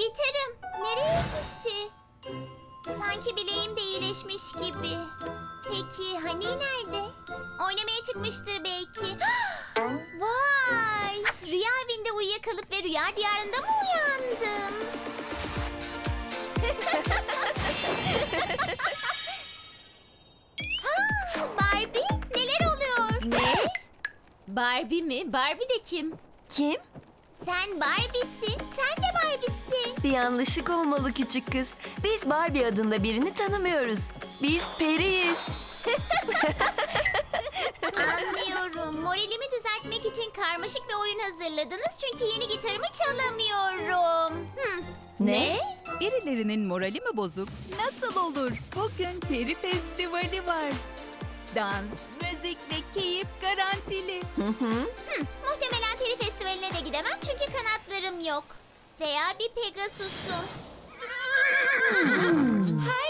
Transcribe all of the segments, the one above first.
Gitarım nereye gitti? Sanki bileğim de iyileşmiş gibi. Peki hani nerede? Oynamaya çıkmıştır belki. Vay! Rüya evinde uyuyakalıp ve rüya diyarında mı uyandım? ha, Barbie neler oluyor? Ne? Barbie mi? Barbie de kim? Kim? Sen Barbie'sin. Sen de Barbie'sin. Bir yanlışlık olmalı küçük kız. Biz Barbie adında birini tanımıyoruz. Biz periyiz. Anlıyorum. Moralimi düzeltmek için karmaşık bir oyun hazırladınız çünkü yeni gitarımı çalamıyorum. Hmm. Ne? Birilerinin morali mi bozuk? Nasıl olur? Bugün peri festivali var. Dans, müzik ve keyif garantili. Hı hı. Hmm, Muhtemelen peri festivaline yok. Veya bir Pegasus'um. Haydi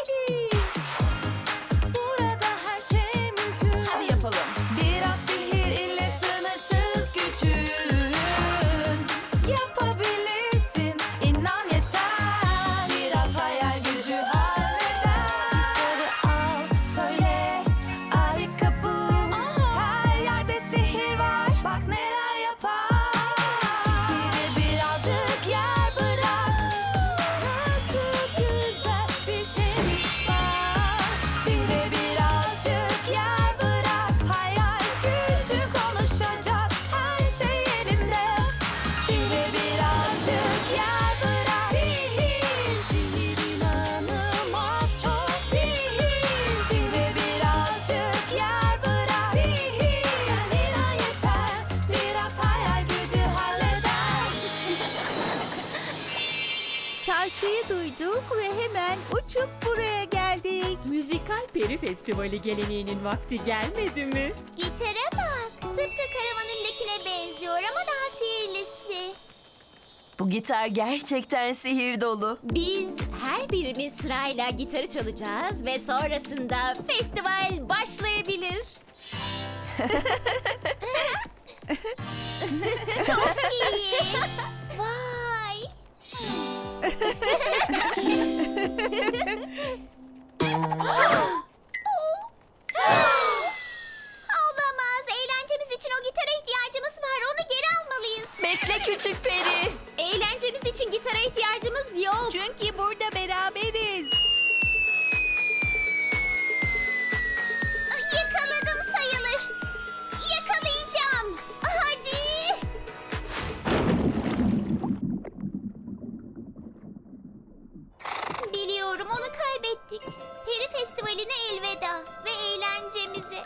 Şarkıyı duyduk ve hemen uçup buraya geldik. Müzikal peri festivali geleneğinin vakti gelmedi mi? Gitara bak. Tıpkı karavanındakine benziyor ama daha sihirlisi. Bu gitar gerçekten sihir dolu. Biz her birimiz sırayla gitarı çalacağız ve sonrasında festival başlayabilir. Çok iyi. Olamaz. Eğlencemiz için o gitara ihtiyacımız var. Onu geri almalıyız. Bekle küçük peri. Eğlencemiz için gitara ihtiyacımız yok. Çünkü burada Üzülüyorum onu kaybettik. Peri Festivali'ne elveda ve eğlencemizi.